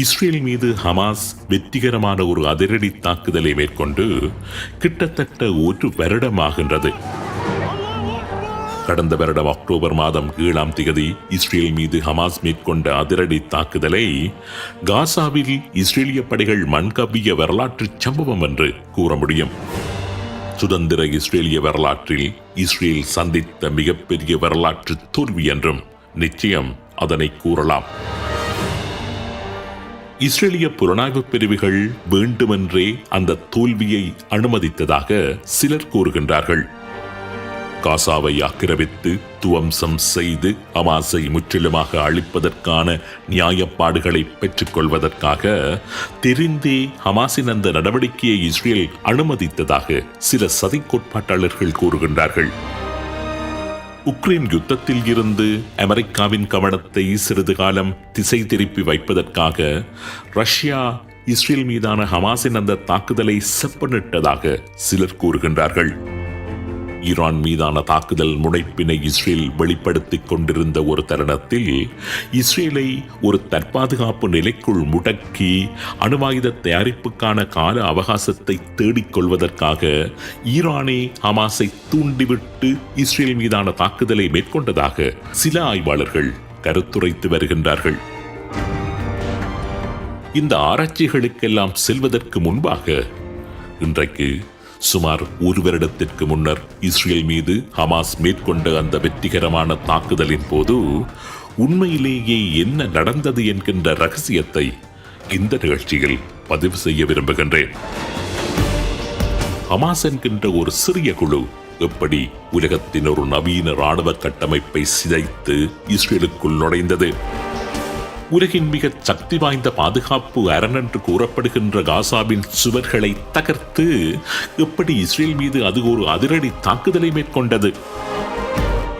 Israel மீது Hamas வெற்றிகரமான ஒரு அதிரடி தாக்குதலை மேற்கொண்டு கிட்டத்தட்ட ஒரு வருடமாகின்றது. கடந்த வருடம் அக்டோபர் மாதம் ஏழாம் திகதி இஸ்ரேல் மீது ஹமாஸ் மேற்கொண்ட அதிரடி தாக்குதலை காசாவில் இஸ்ரேலிய படைகள் மண்கவ்விய வரலாற்று சம்பவம் என்று கூற முடியும். சுதந்திர இஸ்ரேலிய வரலாற்றில் இஸ்ரேல் சந்தித்த மிகப்பெரிய வரலாற்று தோல்வி என்றும் நிச்சயம் அதனை கூறலாம். இஸ்ரேலிய புலனாய்வு பிரிவுகள் வேண்டுமென்றே அந்த தோல்வியை அனுமதித்ததாக சிலர் கூறுகின்றார்கள். காசாவை ஆக்கிரமித்து துவம்சம் செய்து அமாசை முற்றிலுமாக அழிப்பதற்கான நியாயப்பாடுகளை பெற்றுக்கொள்வதற்காக தெரிந்தே ஹமாஸின் அந்த நடவடிக்கையை இஸ்ரேல் அனுமதித்ததாக சில சதி கோட்பாட்டாளர்கள் கூறுகின்றார்கள். உக்ரைன் யுத்தத்தில் இருந்து அமெரிக்காவின் கவனத்தை சிறிது காலம் திசை திருப்பி வைப்பதற்காக ரஷ்யா இஸ்ரேல் மீதான ஹமாஸின் அந்த தாக்குதலை செப்பனிட்டதாக சிலர் கூறுகின்றார்கள். ஈரான் மீதான தாக்குதல் முனைப்பினை இஸ்ரேல் வெளிப்படுத்திக் கொண்டிருந்த ஒரு தருணத்தில் இஸ்ரேலை ஒரு தற்பாதுகாப்பு நிலைக்குள் முடக்கி அணுவாயுத தயாரிப்புக்கான கால அவகாசத்தை தேடிக் கொள்வதற்காக ஈரானே ஹமாஸை தூண்டிவிட்டு இஸ்ரேல் மீதான தாக்குதலை மேற்கொண்டதாக சில ஆய்வாளர்கள் கருத்துரைத்து வருகின்றார்கள். இந்த ஆராய்ச்சிகளுக்கெல்லாம் செல்வதற்கு முன்பாக இன்றைக்கு சுமார் ஒரு வருடத்திற்கு முன்னர் இஸ்ரேல் மீது ஹமாஸ் மேற்கொண்ட அந்த வெற்றிகரமான தாக்குதலின் போது உண்மையிலேயே என்ன நடந்தது என்கின்ற ரகசியத்தை இந்த நிகழ்ச்சியில் பதிவு செய்ய விரும்புகின்றேன். ஹமாஸ் என்கின்ற ஒரு சிறிய குழு எப்படி உலகத்தின் ஒரு நவீன ராணுவ கட்டமைப்பை சிதைத்து இஸ்ரேலுக்குள் நுழைந்தது? உலகின் மிக சக்தி வாய்ந்த பாதுகாப்பு அரண் என்று கூறப்படுகின்ற காசாவின் சுவர்களை தகர்த்து எப்படி இஸ்ரேல் மீது அது ஒரு அதிரடி தாக்குதலை மேற்கொண்டது?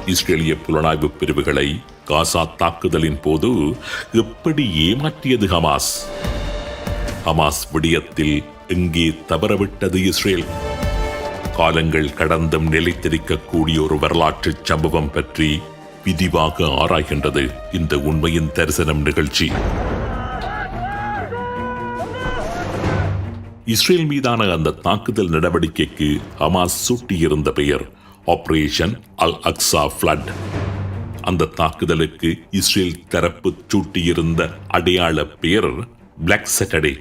இஸ்ரேலிய புலனாய்வு பிரிவுகளை காசா தாக்குதலின் போது எப்படி ஏமாற்றியது ஹமாஸ்? ஹமாஸ் விடயத்தில் எங்கே தவறவிட்டது இஸ்ரேல்? காலங்கள் கடந்தும் நிலைத்திருக்கக்கூடிய ஒரு வரலாற்று சம்பவம் பற்றி விரிவாக ஆராய்கின்றது இந்த உண்மையின் தரிசனம் நிகழ்ச்சி. இஸ்ரேல் மீதான அந்த தாக்குதல் நடவடிக்கைக்கு ஹமாஸ் சூட்டியிருந்த பெயர் ஆபரேஷன் அல் அக்ஸா ஃப்ளட் அந்த தாக்குதலுக்கு இஸ்ரேல் தரப்பு சூட்டியிருந்த அடையாள பெயர் black Saturday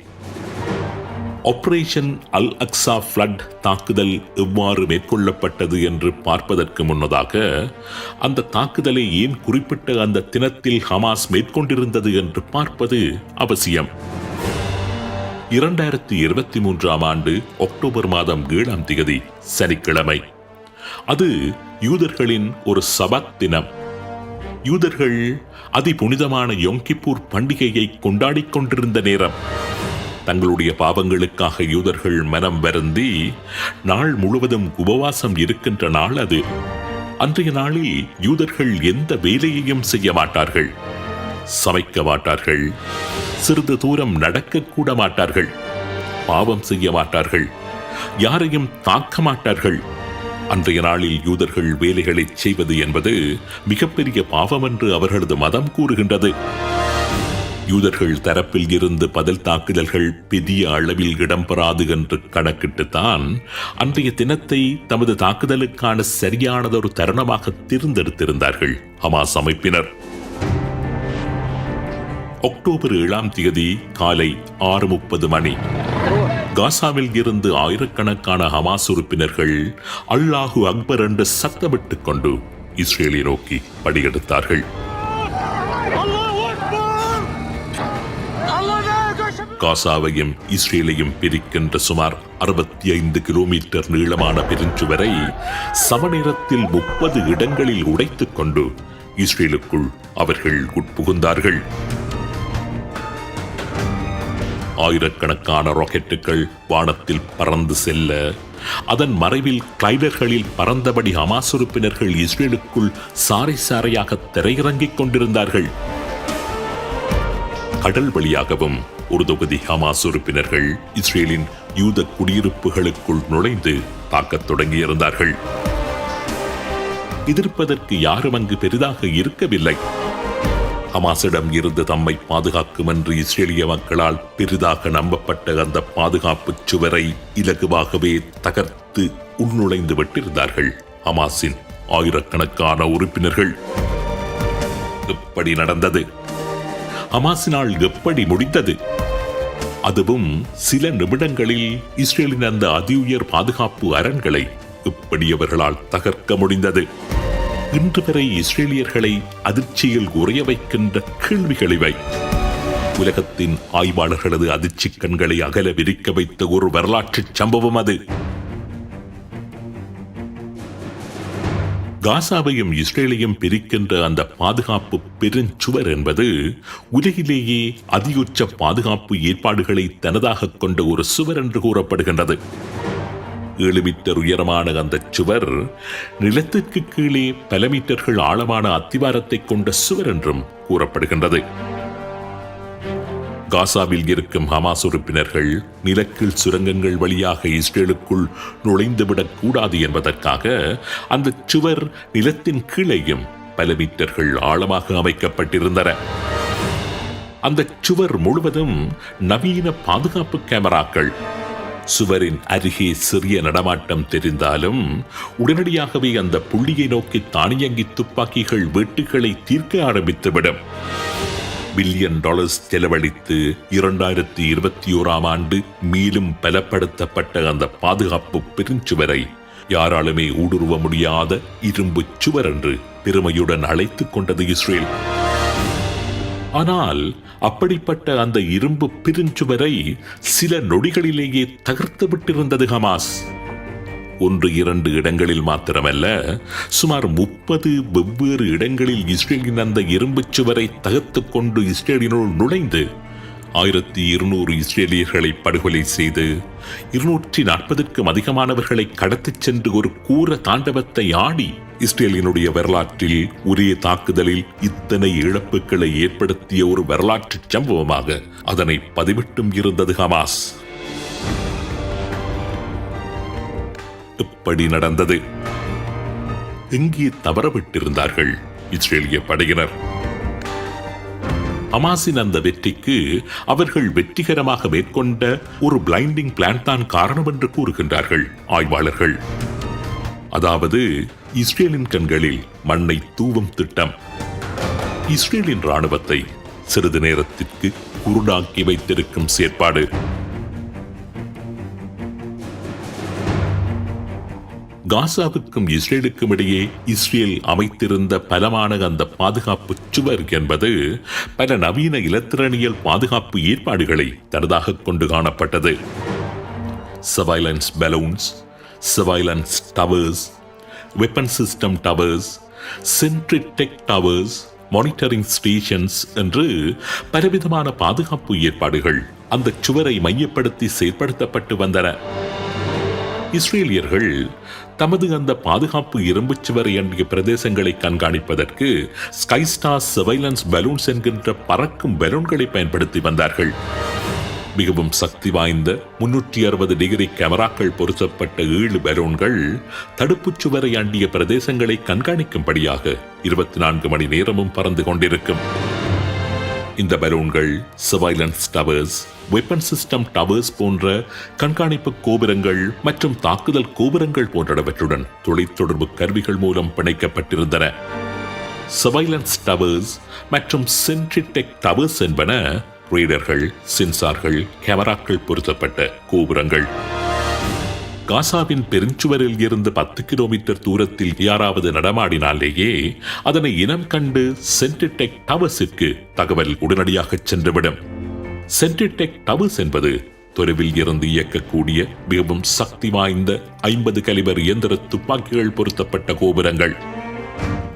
operation Al Aqsa flood தாக்குதல் எவ்வாறு மேற்கொள்ளப்பட்டது என்று பார்ப்பதற்கு முன்னதாக அந்த தாக்குதலை ஏன் குறிப்பிட்ட அந்த தினத்தில் ஹமாஸ் மேற்கொண்டிருந்தது என்று பார்ப்பது அவசியம். இரண்டாயிரத்தி இருபத்தி மூன்றாம் ஆண்டு அக்டோபர் மாதம் ஏழாம் திகதி சனிக்கிழமை. அது யூதர்களின் ஒரு சபத் தினம். யூதர்கள் அதி புனிதமான யொங்கிப்பூர் பண்டிகையை கொண்டாடிக் கொண்டிருந்த நேரம். தங்களுடைய பாவங்களுக்காக யூதர்கள் மனம் வருந்தி நாள் முழுவதும் உபவாசம் இருக்கின்ற நாள் அது. அன்றைய நாளில் யூதர்கள் எந்த வேலையையும் செய்ய மாட்டார்கள். சமைக்க மாட்டார்கள். சிறிது தூரம் நடக்க கூட மாட்டார்கள். பாவம் செய்ய மாட்டார்கள். யாரையும் தாக்க மாட்டார்கள். அன்றைய நாளில் யூதர்கள் வேலைகளை செய்வது என்பது மிகப்பெரிய பாவம் என்று அவர்களது மதம் கூறுகின்றது. யூதர்கள் தரப்பில் இருந்து பதில் தாக்குதல்கள் பெரிய அளவில் இடம்பெறாது என்று கணக்கிட்டுத்தான் அன்றைய தினத்தை தமது தாக்குதலுக்கான சரியானதொரு தருணமாக தேர்ந்தெடுத்திருந்தார்கள் ஹமாஸ் அமைப்பினர். அக்டோபர் ஏழாம் தேதி காலை ஆறு முப்பது மணி. காசாவில் இருந்து ஆயிரக்கணக்கான ஹமாஸ் உறுப்பினர்கள் அல்லாஹு அக்பர் என்று சத்தமிட்டுக் கொண்டு இஸ்ரேலை நோக்கி படியெடுத்தார்கள் காசாவையும் இஸ்ரேலையும் பிரிக்கின்ற சுமார் அறுபத்தி ஐந்து கிலோமீட்டர் நீளமான பெருஞ்சுவரை சமநேரத்தில் முப்பது இடங்களில் உடைத்துக் கொண்டு இஸ்ரேலுக்குள் அவர்கள் உட்புகுந்தார்கள். ஆயிரக்கணக்கான ராக்கெட்டுகள் வானத்தில் பறந்து செல்ல அதன் மறைவில் கிளைடர்களில் பறந்தபடி ஹமாஸ் உறுப்பினர்கள் இஸ்ரேலுக்குள் சாறை சாறையாக திரையிறங்கிக் கொண்டிருந்தார்கள். கடல் வழியாகவும் ஒரு தொகுதி ஹமாஸ் உறுப்பினர்கள் இஸ்ரேலின் யூத குடியிருப்புகளுக்குள் நுழைந்து தாக்கத் தொடங்கியிருந்தார்கள். எதிர்ப்பதற்கு யாரும் அங்கு பெரிதாக இருக்கவில்லை. ஹமாஸிடம் இருந்து தம்மை பாதுகாக்கும் என்று இஸ்ரேலிய மக்களால் பெரிதாக நம்பப்பட்ட அந்த பாதுகாப்பு சுவரை இலகுவாகவே தகர்த்து உள்நுழைந்து விட்டிருந்தார்கள் ஹமாஸின் ஆயிரக்கணக்கான உறுப்பினர்கள். எப்படி நடந்தது. ஹமாஸினால் எப்படி முடிந்தது? அதுவும் சில நிமிடங்களில் இஸ்ரேலின் அந்த அதி உயர் பாதுகாப்பு அரண்களை எப்படி அவர்களால் தகர்க்க முடிந்தது. இன்று வரை இஸ்ரேலியர்களை அதிர்ச்சியில் உறைய வைக்கின்ற கேள்விகள் இவை. உலகத்தின் ஆய்வாளர்களது அதிர்ச்சி கண்களை அகல விரிக்க வைத்த ஒரு வரலாற்று சம்பவம் அது. காசாவையும் இஸ்ரேலையும் பிரிக்கின்ற அந்த பாதுகாப்பு பெருஞ்சுவர் என்பது உலகிலேயே அதியுச்ச பாதுகாப்பு ஏற்பாடுகளை தனதாக கொண்ட ஒரு சுவர் என்று கூறப்படுகின்றது. ஏழு மீட்டர் உயரமான அந்த சுவர் நிலத்திற்கு கீழே பல மீட்டர்கள் ஆழமான அத்திவாரத்தை கொண்ட சுவர் என்றும் கூறப்படுகின்றது. காசாவில் இருக்கும் ஹமாஸ் உறுப்பினர்கள் நிலக்கீழ் சுரங்கங்கள் வழியாக இஸ்ரேலுக்குள் நுழைந்துவிடக் கூடாது என்பதற்காக அந்த சுவர் நிலத்தின் கீழேயும் பல மீட்டர்கள் ஆழமாக அமைக்கப்பட்டிருந்தன. அந்த சுவர் முழுவதும் நவீன பாதுகாப்பு கேமராக்கள். சுவரின் அருகே சிறிய நடமாட்டம் தெரிந்தாலும் உடனடியாகவே அந்த புள்ளியை நோக்கி தானியங்கி துப்பாக்கிகள் வெட்டுகளை தீர்க்க ஆரம்பித்துவிடும். பில்லியன் டாலர்ஸ் செலவழித்து இரண்டாயிரத்தி இருபத்தி ஓராம் ஆண்டு மேலும் பலப்படுத்தப்பட்ட அந்த பாதுகாப்பு பெருஞ்சுவரை யாராலுமே ஊடுருவ முடியாத இரும்பு சுவர் என்று பெருமையுடன் அழைத்துக் கொண்டது இஸ்ரேல். ஆனால் அப்படிப்பட்ட அந்த இரும்பு பெருஞ்சுவரை சில நொடிகளிலேயே தகர்த்து விட்டிருந்தது ஹமாஸ். ஒன்று இரண்டு இடங்களில் மாத்திரமல்ல சுமார் முப்பது வெவ்வேறு இடங்களில் இஸ்ரேலின் அந்த இரும்புச் சுவரை தகர்த்துக் கொண்டு இஸ்ரேலினுள் நுழைந்து ஆயிரத்தி இருநூறு இஸ்ரேலியர்களை படுகொலை செய்து இருநூற்றி நாற்பதுக்கும் அதிகமானவர்களை கடத்திச் சென்று ஒரு கூர தாண்டவத்தை ஆடி இஸ்ரேலினுடைய வரலாற்றில் உரிய தாக்குதலில் இத்தனை இழப்புகளை ஏற்படுத்திய ஒரு வரலாற்று சம்பவமாக அதனை பதிவிட்டும் இருந்தது ஹமாஸ். எப்படி நடந்தது. எங்கே தவறவிட்டிருந்தார்கள் இஸ்ரேலிய படையினர்? அமாசின் அந்த வெற்றிக்கு அவர்கள் வெற்றிகரமாக மேற்கொண்ட ஒரு பிளைண்டிங் பிளான் தான் காரணம் என்று கூறுகின்றார்கள் ஆய்வாளர்கள். அதாவது இஸ்ரேலின் கண்களில் மண்ணை தூவும் திட்டம். இஸ்ரேலின் ராணுவத்தை சிறிது நேரத்திற்கு குருடாக்கி வைத்திருக்கும் செயற்பாடு. காசாவுக்கும் இஸ்ரேலுக்கும் இடையே இஸ்ரேல் அமைத்திருந்த பலமான அந்த பாதுகாப்பு சுவர் என்பது பல நவீன இலத்திரனியல் பாதுகாப்பு ஏற்பாடுகளை தனதாக கொண்டு காணப்பட்டது. Surveillance balloons surveillance towers weapon system towers Sentrytech towers monitoring stations என்று பலவிதமான பாதுகாப்பு ஏற்பாடுகள் அந்த சுவரை மையப்படுத்தி செயற்படுத்தப்பட்டு வந்தன. இஸ்ரேலியர்கள் தமது அந்த பாதுகாப்பு இரும்புச் சுவர் எண்ணிய பிரதேசங்களை கண்காணிப்பதற்கு ஸ்கைஸ்டார் சர்வைலன்ஸ் பலூன்ஸ் என்கின்ற பறக்கும் பலூன்களை பயன்படுத்தி வந்தார்கள். மிகவும் சக்தி வாய்ந்த முன்னூற்றி அறுபது டிகிரி கேமராக்கள் பொருத்தப்பட்ட ஏழு பலூன்கள் தடுப்புச் சுவரை அண்டிய பிரதேசங்களை கண்காணிக்கும்படியாக இருபத்தி நான்கு மணி நேரமும் பறந்து கொண்டிருக்கும். இந்த பலூன்கள் surveillance towers weapon system towers போன்ற கண்காணிப்பு கோபுரங்கள் மற்றும் தாக்குதல் கோபுரங்கள் போன்றவற்றுடன் தொலைத்தொடர்பு கருவிகள் மூலம் பிணைக்கப்பட்டிருந்தன. சர்வைலன்ஸ் டவர்ஸ் மற்றும் சென்ட்ரிடெக் டவர்ஸ் என்பன ரீடர்கள் சென்சார்கள் கேமராக்கள் பொருத்தப்பட்ட கோபுரங்கள். காசாவின் பெருஞ்சுவரில் இருந்து பத்து கிலோமீட்டர் தூரத்தில் யாராவது நடமாடினாலேயே அதனை இனம் கண்டு சென்டிடெக் டவர்ஸிற்கு தகவல் உடனடியாக சென்றுவிடும். சென்டிடெக் டவர்ஸ் என்பது தொலைவில் இருந்து இயக்கக்கூடிய மிகவும் சக்தி வாய்ந்த ஐம்பது கலிபர் இயந்திர துப்பாக்கிகள் பொருத்தப்பட்ட கோபுரங்கள்.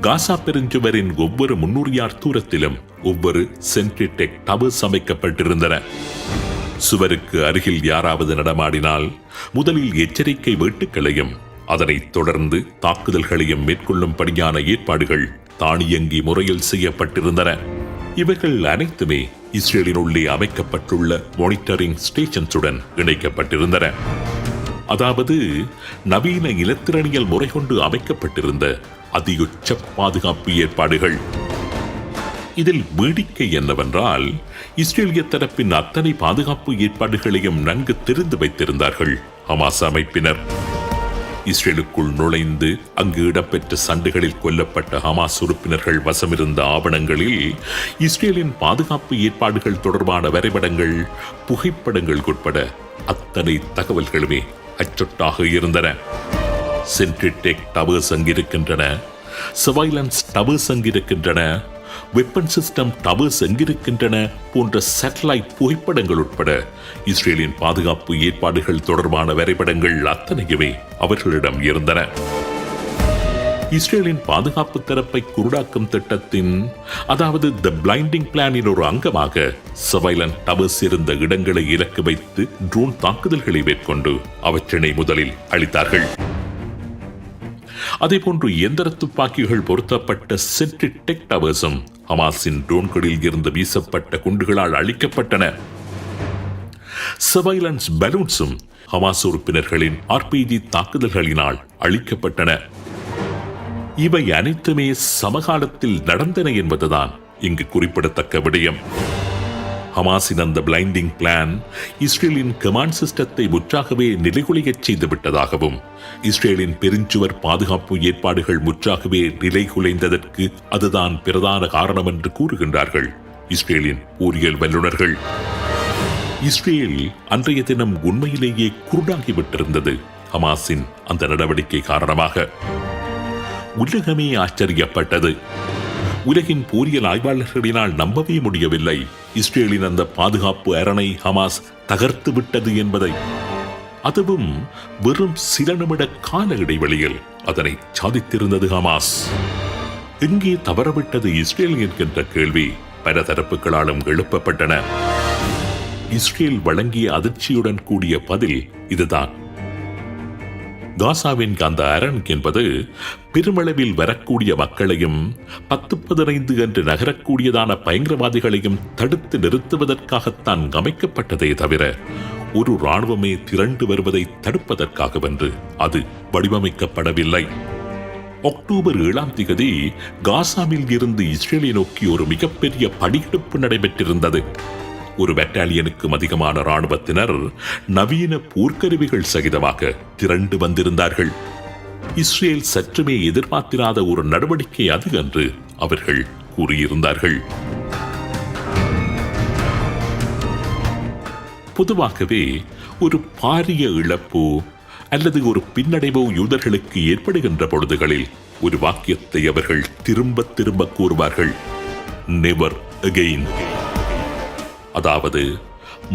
காசா பெருஞ்சுவரின் ஒவ்வொரு முன்னூறு யார் தூரத்திலும் ஒவ்வொரு சென்டிடெக் டவர்ஸ் அமைக்கப்பட்டிருந்தன. சுவருக்கு அருகில் யாராவது நடமாடினால் முதலில் எச்சரிக்கை வேட்டுக்களையும் அதனைத் தொடர்ந்து தாக்குதல்களையும் மேற்கொள்ளும்படியான ஏற்பாடுகள் தானியங்கி முறையில் செய்யப்பட்டிருந்தன. இவைகள் அனைத்துமே இஸ்ரேலினுள்ளே அமைக்கப்பட்டுள்ள மானிட்டரிங் ஸ்டேஷன்ஸுடன் இணைக்கப்பட்டிருந்தன. அதாவது நவீன இலத்திரனியல் முறை கொண்டு அமைக்கப்பட்டிருந்த அதியுச்ச பாதுகாப்பு ஏற்பாடுகள். இதில் வேடிக்கை என்னவென்றால் இஸ்ரேலிய தரப்பின் அத்தனை பாதுகாப்பு ஏற்பாடுகளையும் நன்கு தெரிந்து வைத்திருந்தார்கள் ஹமாஸ் அமைப்பினர். இஸ்ரேலுக்குள் நுழைந்து அங்கு இடம்பெற்ற சண்டைகளில் கொல்லப்பட்ட ஹமாஸ் உறுப்பினர்கள் வசமிருந்த ஆவணங்களில் இஸ்ரேலின் பாதுகாப்பு ஏற்பாடுகள் தொடர்பான வரைபடங்கள் புகைப்படங்கள் உட்பட அத்தனை தகவல்களுமே அச்சொட்டாக இருந்தன. சென்ட்ரிடெக் டவர்ஸ் அங்கிருக்கின்றன. சர்வைலன்ஸ் டவர்ஸ் அங்கிருக்கின்றன. வெப்பன் சிஸ்டம் டவர்ஸ் எங்கிருக்கின்றன போன்ற சேட்டலைட் புகைப்படங்கள் உட்பட. இஸ்ரேலின் பாதுகாப்பு ஏற்பாடுகள் தொடர்பான வரைபடங்கள் அத்தனையுமே அவர்களிடம் இருந்தன. இஸ்ரேலின் பாதுகாப்பு தரப்பை குருடாக்கும் திட்டத்தின் அதாவது த பிளைண்டிங் பிளானின் ஒரு அங்கமாக சவைலன் டவர்ஸ் இருந்த இடங்களை இலக்கு வைத்து ட்ரோன் தாக்குதல்களை மேற்கொண்டு அவற்றினை முதலில் அளித்தார்கள். அதேபோன்று எந்திர துப்பாக்கிகள் பொருத்தப்பட்ட சென்ட்ரி டெக் டவர்ஸும் ஹமாஸின் ட்ரோன்களில் இருந்து வீசப்பட்ட குண்டுகளால் அழிக்கப்பட்டன. சர்வைலன்ஸ் பலூன்ஸும் ஹமாஸ் உறுப்பினர்களின் ஆர்பிஜி தாக்குதல்களினால் அழிக்கப்பட்டன. இவை அனைத்துமே சமகாலத்தில் நடந்தன என்பதுதான் இங்கு குறிப்பிடத்தக்க விடயம். ஹமாஸின் அந்த பிளைண்டிங் பிளான் இஸ்ரேலின் கமாண்ட் சிஸ்டத்தை முற்றாகவே நிலைகுலையச் செய்து விட்டதாகவும் இஸ்ரேலின் பெருஞ்சுவர் பாதுகாப்பு ஏற்பாடுகள் முற்றாகவே நிலைகுலைந்ததற்கு அதுதான் பிரதான காரணம் என்று கூறுகின்றார்கள் இஸ்ரேலின் போரியல் வல்லுநர்கள். இஸ்ரேல் அன்றைய தினம் உண்மையிலேயே குருடாகிவிட்டிருந்தது ஹமாஸின் அந்த நடவடிக்கை காரணமாக. உலகமே ஆச்சரியப்பட்டது. உலகின் போரியல் ஆய்வாளர்களினால் நம்பவே முடியவில்லை. இஸ்ரேலின் அந்த பாதுகாப்பு அரணை ஹமாஸ் தகர்த்து விட்டது என்பதை. அதுவும் வெறும் சில நிமிட கால இடைவெளியில் அதனை சாதித்திருந்தது ஹமாஸ். எங்கே தவறவிட்டது இஸ்ரேல் என்கின்ற கேள்வி பல தரப்புகளாலும் எழுப்பப்பட்டன. இஸ்ரேல் வழங்கிய அதிர்ச்சியுடன் கூடிய பதில் இதுதான். காசாவின் அந்த அரண் என்பது பெருமளவில் வரக்கூடிய மக்களையும் பத்து பதினைந்து என்று நகரக்கூடியதான பயங்கரவாதிகளையும் தடுத்து நிறுத்துவதற்காகத்தான் அமைக்கப்பட்டதே தவிர ஒரு ராணுவமே திரண்டு வருவதை தடுப்பதற்காகவென்று அது வடிவமைக்கப்படவில்லை. அக்டோபர் ஏழாம் திகதி காசாவில் இருந்து இஸ்ரேலை நோக்கி ஒரு மிகப்பெரிய படியெடுப்பு நடைபெற்றிருந்தது. ஒரு பெட்டாலியனுக்கும் அதிகமான ராணுவத்தினர் நவீன போர்க்கருவிகள் சகிதமாக திரண்டு வந்திருந்தார்கள். இஸ்ரேல் சற்றுமே எதிர்பார்த்திராத ஒரு நடவடிக்கை அது என்று அவர்கள் கூறியிருந்தார்கள். பொதுவாகவே ஒரு பாரிய இழப்போ அல்லது ஒரு பின்னடைவோ யூதர்களுக்கு ஏற்படுகின்ற பொழுதுகளில் ஒரு வாக்கியத்தை அவர்கள் திரும்ப திரும்ப கூறுவார்கள். நெவர் அகெயின் அதாவது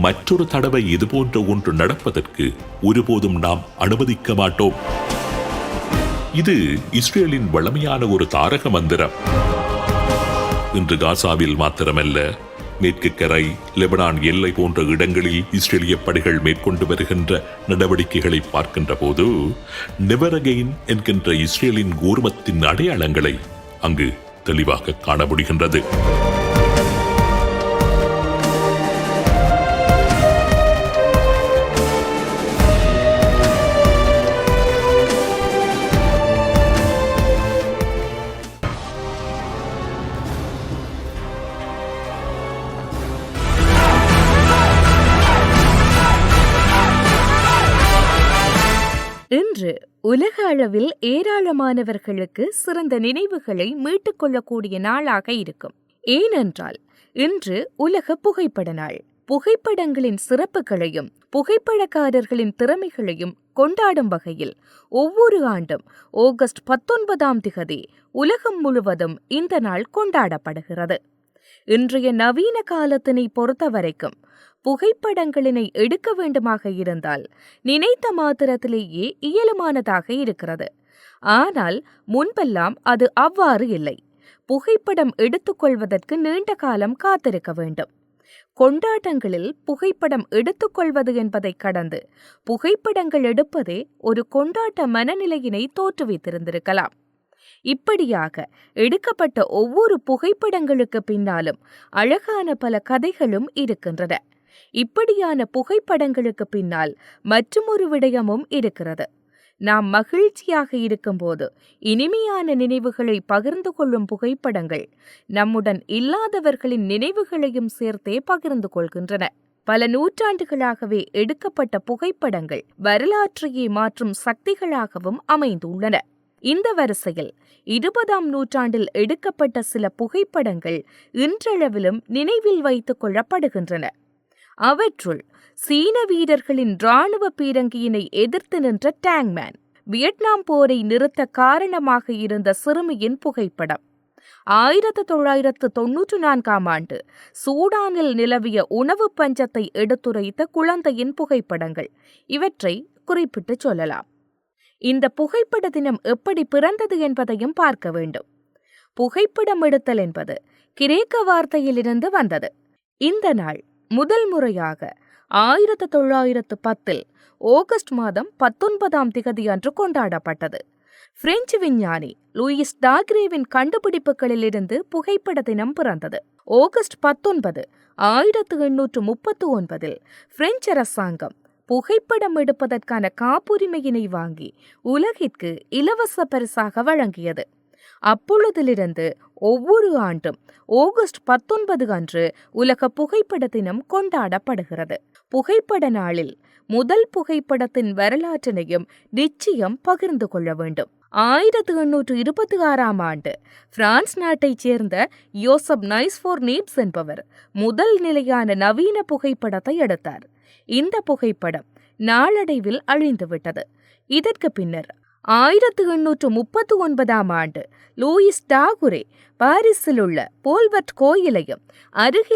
மற்றொரு தடவை இதுபோன்ற ஒன்று நடப்பதற்கு ஒருபோதும் நாம் அனுமதிக்க மாட்டோம். இது இஸ்ரேலின் வளமையான ஒரு தாரக மந்திரம். இன்று காசாவில் மாத்திரமல்ல மேற்கு கரை லெபனான் எல்லை போன்ற இடங்களில் இஸ்ரேலிய படைகள் மேற்கொண்டு வருகின்ற நடவடிக்கைகளை பார்க்கின்ற போது நெவரகெயின் என்கின்ற இஸ்ரேலின் கூர்மத்தின் அடையாளங்களை அங்கு தெளிவாக காண முடிகின்றது. அளவில் ஏராளமானவர்களுக்கு சிறந்த நினைவுகளை மீட்டுக் கொள்ளக்கூடிய நாளாக இருக்கும். ஏனென்றால் இன்று உலக புகைப்பட நாள். புகைப்படங்களின் சிறப்புகளையும் புகைப்படக்காரர்களின் திறமைகளையும் கொண்டாடும் வகையில் ஒவ்வொரு ஆண்டும் ஆகஸ்ட் பத்தொன்பதாம் திகதி உலகம் முழுவதும் இந்த நாள் கொண்டாடப்படுகிறது. இன்றைய நவீன காலத்தினை பொறுத்தவரைக்கும் புகைப்படங்களினை எடுக்க வேண்டுமாக இருந்தால் நினைத்த மாத்திரத்திலேயே இயலுமானதாக இருக்கிறது. ஆனால் முன்பெல்லாம் அது அவ்வாறு இல்லை. புகைப்படம் எடுத்துக்கொள்வதற்கு நீண்ட காலம் காத்திருக்க வேண்டும். கொண்டாட்டங்களில் புகைப்படம் எடுத்துக்கொள்வது என்பதை கடந்து புகைப்படங்கள் எடுப்பதே ஒரு கொண்டாட்ட மனநிலையினை தோற்றுவித்திருந்திருக்கலாம். இப்படியாக எடுக்கப்பட்ட ஒவ்வொரு புகைப்படங்களுக்கு பின்னாலும் அழகான பல கதைகளும் இருக்கின்றன. இப்படியான புகைப்படங்களுக்கு பின்னால் மற்றுமொரு விடயமும் இருக்கிறது. நாம் மகிழ்ச்சியாக இருக்கும்போது இனிமையான நினைவுகளை பகிர்ந்து கொள்ளும் புகைப்படங்கள் நம்முடன் இல்லாதவர்களின் நினைவுகளையும் சேர்த்தே பகிர்ந்து கொள்கின்றன. பல நூற்றாண்டுகளாகவே எடுக்கப்பட்ட புகைப்படங்கள் வரலாற்றையே மாற்றும் சக்திகளாகவும் அமைந்துள்ளன. இந்த வரிசையில் இருபதாம் நூற்றாண்டில் எடுக்கப்பட்ட சில புகைப்படங்கள் இன்றளவிலும் நினைவில் வைத்துக் கொள்ளப்படுகின்றன. அவற்றுள் சீன வீரர்களின் ராணுவ பீரங்கியினை எதிர்த்து நின்ற டேங்மேன் வியட்நாம் போரை நிறுத்த காரணமாக இருந்த சிறுமியின் புகைப்படம். ஆயிரத்து தொள்ளாயிரத்து தொன்னூற்று நான்காம் ஆண்டு சூடானில் நிலவிய உணவு பஞ்சத்தை எடுத்துரைத்த குழந்தையின் புகைப்படங்கள். இவற்றை குறிப்பிட்டு சொல்லலாம். இந்த புகைப்பட தினம் எப்படி பிறந்தது என்பதையும் பார்க்க வேண்டும். புகைப்படம் எடுத்தல் என்பது கிரேக்க வார்த்தையிலிருந்து வந்தது. இந்த நாள் முதல் முறையாக ஆயிரத்து தொள்ளாயிரத்து பத்தில் ஆகஸ்ட் மாதம் பத்தொன்பதாம் திகதி அன்று கொண்டாடப்பட்டது. பிரெஞ்சு விஞ்ஞானி லூயிஸ் டாக்ரேவின் கண்டுபிடிப்புகளிலிருந்து புகைப்பட தினம் பிறந்தது. ஆகஸ்ட் பத்தொன்பது ஆயிரத்து எண்ணூற்று முப்பத்து ஒன்பதில் பிரெஞ்சு அரசாங்கம் புகைப்படம் எடுப்பதற்கான காப்புரிமையினை வாங்கி உலகிற்கு இலவச பரிசாக வழங்கியது. அப்பொழுதிலிருந்து ஒவ்வொரு ஆண்டும் ஆகஸ்ட் பத்தொன்பது அன்று உலக புகைப்பட தினம் கொண்டாடப்படுகிறது. புகைப்பட நாளில் முதல் புகைப்படத்தின் வரலாற்றினையும் நிச்சயம் பகிர்ந்து கொள்ள வேண்டும். ஆயிரத்து எண்ணூற்று இருபத்தி ஆறாம் ஆண்டு பிரான்ஸ் நாட்டைச் சேர்ந்த யோசப் நைஸ்போர் நீப்ஸ் என்பவர் முதல் நிலையான நவீன புகைப்படத்தை எடுத்தார். இந்த புகைப்படம் நாளடைவில் அழிந்துவிட்டது. இதற்கு பின்னர் ஆயிரத்து எண்ணூற்று முப்பத்து ஒன்பதாம் ஆண்டு லூயிஸ் டாகுரே பாரிஸில் உள்ள போல்வர்ட் கோயிலையும் அருகில்